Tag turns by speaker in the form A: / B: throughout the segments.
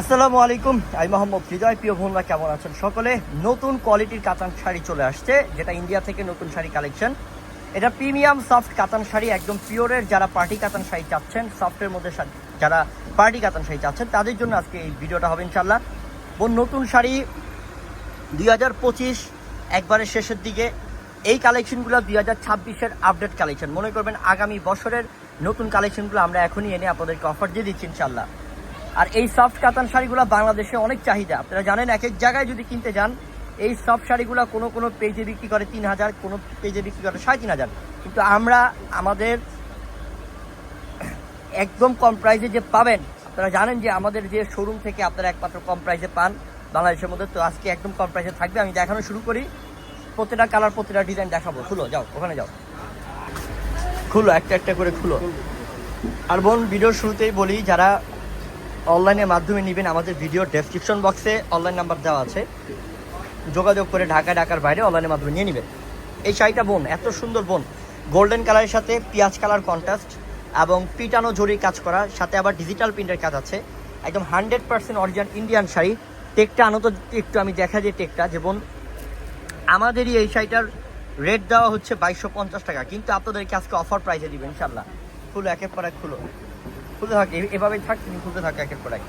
A: আসসালামু আলাইকুম, আমি মোহাম্মদ হৃদয় প্রিয় বোনরা কেমন আছেন সকলে? নতুন কোয়ালিটির কাতান শাড়ি চলে আসছে, যেটা ইন্ডিয়া থেকে নতুন শাড়ি কালেকশন এটা প্রিমিয়াম সফট কাতান শাড়ি, একদম পিওরের যারা পার্টি কাতান শাড়ি চাচ্ছেন সফটের মধ্যে যারা পার্টি কাতান শাড়ি চাচ্ছেন, তাদের জন্য আজকে এই ভিডিওটা হবে ইনশাল্লাহ বোন, নতুন শাড়ি দুই হাজার পঁচিশ একবারের শেষের দিকে। এই কালেকশনগুলো দুই হাজার ছাব্বিশের আপডেট কালেকশন মনে করবেন, আগামী বছরের নতুন কালেকশনগুলো আমরা এখনই এনে আপনাদেরকে অফার দিয়ে দিচ্ছি ইনশাল্লাহ আর এই সফট কাতান শাড়িগুলো বাংলাদেশে অনেক চাহিদা। আপনারা জানেন, এক এক জায়গায় যদি কিনতে যান, এই সফট শাড়িগুলো কোনো কোনো পেজে বিক্রি করে তিন হাজার, কোনো পেজে বিক্রি করে সাড়ে তিন হাজার। কিন্তু আমরা, আমাদের একদম কম প্রাইসে যে পাবেন, আপনারা জানেন যে আমাদের যে শোরুম থেকে আপনারা একমাত্র কম প্রাইসে পান বাংলাদেশের মধ্যে, তো আজকে একদম কম প্রাইসে থাকবে। আমি দেখানো শুরু করি, প্রতিটা কালার প্রতিটা ডিজাইন দেখাবো। খুলো, যাও, ওখানে যাও। খুলো, একটা একটা করে খুলো। আর বোন ভিডিওর শুরুতেই বলি, যারা অনলাইনের মাধ্যমে নেবেন আমাদের ভিডিও ডেসক্রিপশন বক্সে অনলাইন নাম্বার দেওয়া আছে। যোগাযোগ করে ঢাকা ঢাকার বাইরে অনলাইনের মাধ্যমে নিয়ে নেবেন। এই শাড়িটা বোন, এত সুন্দর বোন। গোল্ডেন কালারের সাথে পিঁয়াজ কালার কন্ট্রাস্ট এবং পিটানো জরি কাজ করা, সাথে আবার ডিজিটাল প্রিন্টের কাজ আছে। একদম hundred percent original Indian sari. টেকটা আনো তো একটু আমি দেখা যে টেকটা যে বোন, আমাদেরই এই শাড়িটার রেট দেওয়া হচ্ছে বাইশশো পঞ্চাশ টাকা। কিন্তু আপনাদেরকে আজকে অফার প্রাইসে দিবেন ইনশাল্লাহ খুলো, একের পর এক খুলো। খুলতে থাকে এভাবেই থাক, তুমি খুলতে থাকে একের পর এক।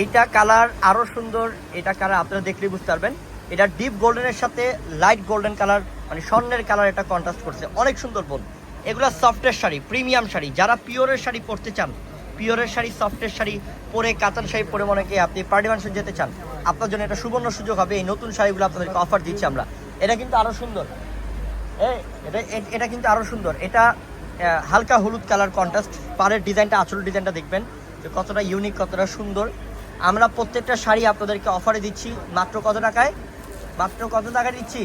A: এইটা কালার আরও সুন্দর, এটা কালার আপনারা দেখলেই বুঝতে পারবেন। এটা ডিপ গোল্ডেনের সাথে লাইট গোল্ডেন কালার মানে স্বর্ণের কালার এটা কন্ট্রাস্ট করছে। অনেক সুন্দর বোন। এগুলো সফটের শাড়ি, প্রিমিয়াম শাড়ি। যারা পিওরের শাড়ি পরতে চান, পিওরের শাড়ি, সফটের শাড়ি পরে কাতান শাড়ি পরে মনে কি আপনি পার্টি মানুষের যেতে চান, আপনার জন্য এটা সুবর্ণ সুযোগ হবে। এই নতুন শাড়িগুলো আপনাদেরকে অফার দিচ্ছি আমরা। এটা কিন্তু আরও সুন্দর। এটা এটা কিন্তু আরও সুন্দর। এটা হালকা হলুদ কালার কন্ট্রাস্ট পাড়ের ডিজাইনটা আঁচল ডিজাইনটা দেখবেন যে কতটা ইউনিক কতটা সুন্দর। আমরা প্রত্যেকটা শাড়ি আপনাদেরকে অফারে দিচ্ছি, মাত্র কত টাকায়? মাত্র কত টাকা দিচ্ছি?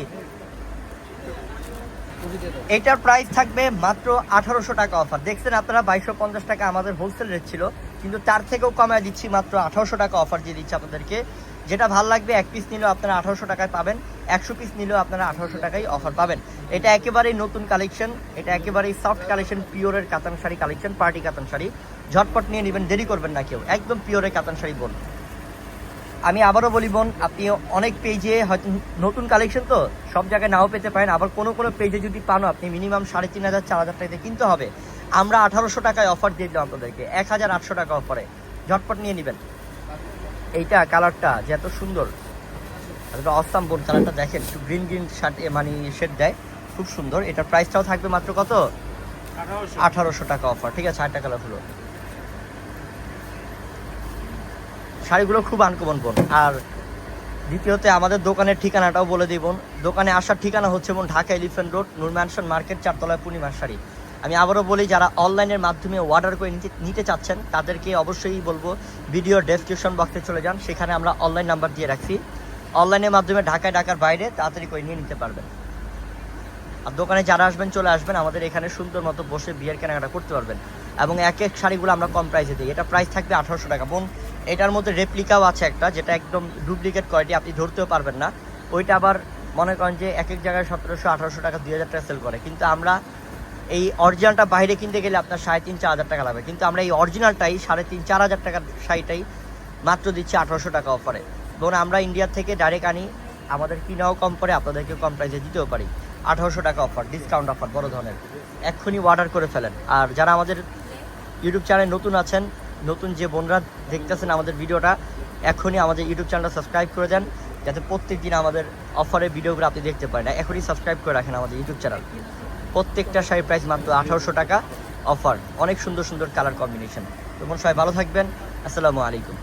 A: এটার প্রাইস থাকবে মাত্র আঠারোশো টাকা অফার দেখছেন আপনারা, বাইশশো পঞ্চাশ টাকা আমাদের হোলসেল রেট ছিল। কিন্তু তার থেকেও কমায় দিচ্ছি মাত্র আঠারোশো টাকা অফার দিয়ে দিচ্ছি আপনাদেরকে। যেটা ভালো লাগবে, এক পিস নিলেও আপনারা আঠারোশো টাকায় পাবেন, একশো পিস নিলেও আপনারা আঠারোশো টাকায় অফার পাবেন। এটা একেবারেই নতুন কালেকশন এটা একেবারেই সফট কালেকশন পিওরের কাতান শাড়ি কালেকশন পার্টি কাতান শাড়ি। ঝটপট নিয়ে নেবেন, দেরি করবেন না কেউ, একদম পিওরের কাতান শাড়ি বোন। আমি আবারও বলি বোন, আপনি অনেক পেজে হয়তো নতুন কালেকশন তো, সব জায়গায় নাও পেতে পারেন, আবার কোনো কোনো পেজে যদি পানো, আপনি মিনিমাম সাড়ে তিন হাজার, চার হাজার টাকাতে কিনতে হবে। আমরা আঠারোশো টাকায় অফার দিয়ে দিলাম আপনাদেরকে। এক হাজার আটশো টাকা অফারে ঝটপট নিয়ে নেবেন। এইটা কালারটা যে এত সুন্দর। অসাম বোন কালারটা দেখেন একটু গ্রিন গ্রিন শার্ট মানে শেড দেয়। খুব সুন্দর। এটার প্রাইসটাও থাকবে মাত্র কত? আঠারোশো। টাকা অফার ঠিক আছে আটটা কালার হলো। শাড়িগুলো খুব আনকমন বোন আর দ্বিতীয়তে আমাদের দোকানের ঠিকানাটাও বলে দিই বোন দোকানে আসার ঠিকানা হচ্ছে বোন Dhaka elephant road Noor mansion market চারতলায় পূর্ণিমার শাড়ি। আমি আবারও বলি, যারা অনলাইনের মাধ্যমে অর্ডার করে নিতে চাচ্ছেন, তাদেরকে অবশ্যই বলব ভিডিও ডেসক্রিপশন বক্সে চলে যান। সেখানে আমরা অনলাইন নাম্বার দিয়ে রাখছি। অনলাইনের মাধ্যমে ঢাকায়, ঢাকার বাইরে তাড়াতাড়ি করে নিয়ে নিতে পারবেন। আর দোকানে যারা আসবেন, চলে আসবেন। আমাদের এখানে সুন্দর মতো বসে বিয়ের কেনাকাটা করতে পারবেন। এবং এক এক শাড়িগুলো আমরা কম প্রাইসে দিই। এটা প্রাইস থাকবে আঠারোশো টাকা। বোন, এটার মধ্যে রেপ্লিকাও আছে একটা, যেটা একদম ডুপ্লিকেট কোয়ালিটি আপনি ধরতেও পারবেন না। ওইটা আবার মনে করেন যে এক এক জায়গায় সতেরোশো, আঠারোশো টাকা, দুই হাজার টাকা সেল করে। কিন্তু আমরা এই অরিজিনালটা বাইরে কিনতে গেলে আপনার সাড়ে তিন, চার হাজার টাকা লাগবে। কিন্তু আমরা এই অরিজিনালটাই সাড়ে তিন, চার হাজার টাকার শাড়িটাই মাত্র দিচ্ছি আঠারোশো টাকা অফারে ধরুন আমরা ইন্ডিয়া থেকে ডাইরেক্ট আনি, আমাদের কিনাও কম পড়ে আপনাদেরকে কম প্রাইসে দিতেও পারি। আঠারোশো টাকা অফার ডিসকাউন্ট অফার বড় ধরনের। এক্ষুনি অর্ডার করে ফেলেন। আর যারা আমাদের ইউটিউব চ্যানেল নতুন আছেন, নতুন যে বোনরা দেখতেছেন আমাদের ভিডিওটা এখনই আমাদের ইউটিউব চ্যানেলটা সাবস্ক্রাইব করে দেন, যাতে প্রত্যেক দিন আমাদের অফারের ভিডিওগুলো আপনি দেখতে পারেন। এখনই সাবস্ক্রাইব করে রাখেন আমাদের ইউটিউব চ্যানেল প্রত্যেকটা শাড়ির প্রাইস মাত্র আঠারোশো টাকা অফার অনেক সুন্দর সুন্দর কালার কম্বিনেশন তো সবাই ভালো থাকবেন। আসসালামু আলাইকুম।